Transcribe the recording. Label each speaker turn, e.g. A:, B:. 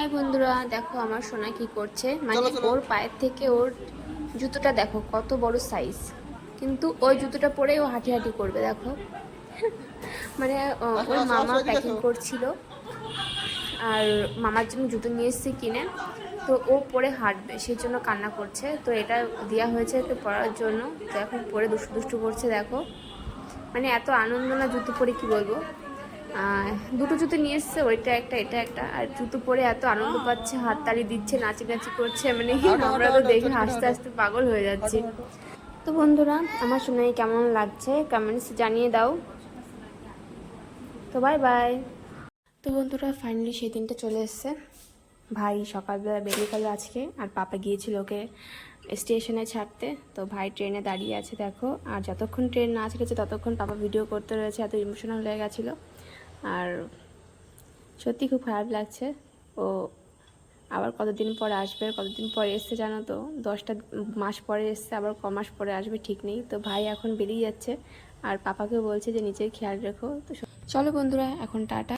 A: High বন্ধুরা দেখো আমার সোনা কি করছে। মানে। ওর পায়ের থেকে ওর জুতোটা দেখো কত বড় সাইজ কিন্তু ওই জুতোটা পরে ও হাঁটি হাঁটি করবে দেখো। মানে ওর মামা প্যাকিং করছিল। আর মামার জন্য জুতো নিয়ে এসেছে কিনে। তো ও পরে হাঁটবে সেই জন্য কান্না করছে। তো এটা দেওয়া হয়েছে ওকে পরার জন্য। তো এখন পরে দুষ্টু দুষ্টু করছে দেখো। মানে এত আনন্দ না জুতো পরে কি বলব? দুটো জুতো নিয়ে এসছে ওইটা একটা এটা একটা। আর জুতো পরে এত আনন্দ পাচ্ছে হাত তালি দিচ্ছে নাচি নাচি করছে মানে আমরা তো দেখে হাসতে হাসতে পাগল হয়ে যাচ্ছি। তো বন্ধুরা আমার শোনাই কেমন লাগছে? কমেন্টস জানিয়ে দাও। তো বাই বাই তো বন্ধুরা ফাইনালি সেই দিনটা চলে এসছে। ভাই সকালবেলা বেরিয়ে গেল আজকে আর পাপা গিয়েছিল ওকে স্টেশনে ছাড়তে। তো ভাই ট্রেনে দাঁড়িয়ে আছে দেখো। আর যতক্ষণ ট্রেন না ছেড়েছে ততক্ষণ পাপা ভিডিও করতে রয়েছে এত ইমোশনাল হয়ে গেছিল। আর সত্যি খুব খারাপ লাগছে। ও আবার কতদিন পরে আসবে, কতদিন পরে এসছে জানো তো? দশটা মাস পরে এসছে, আবার ক মাস পরে আসবে ঠিক নেই। তো ভাই এখন বেরিয়ে যাচ্ছে। আর পাপাকে বলছে যে, নিজের খেয়াল রেখো। তো চলো বন্ধুরা, এখন টাটা।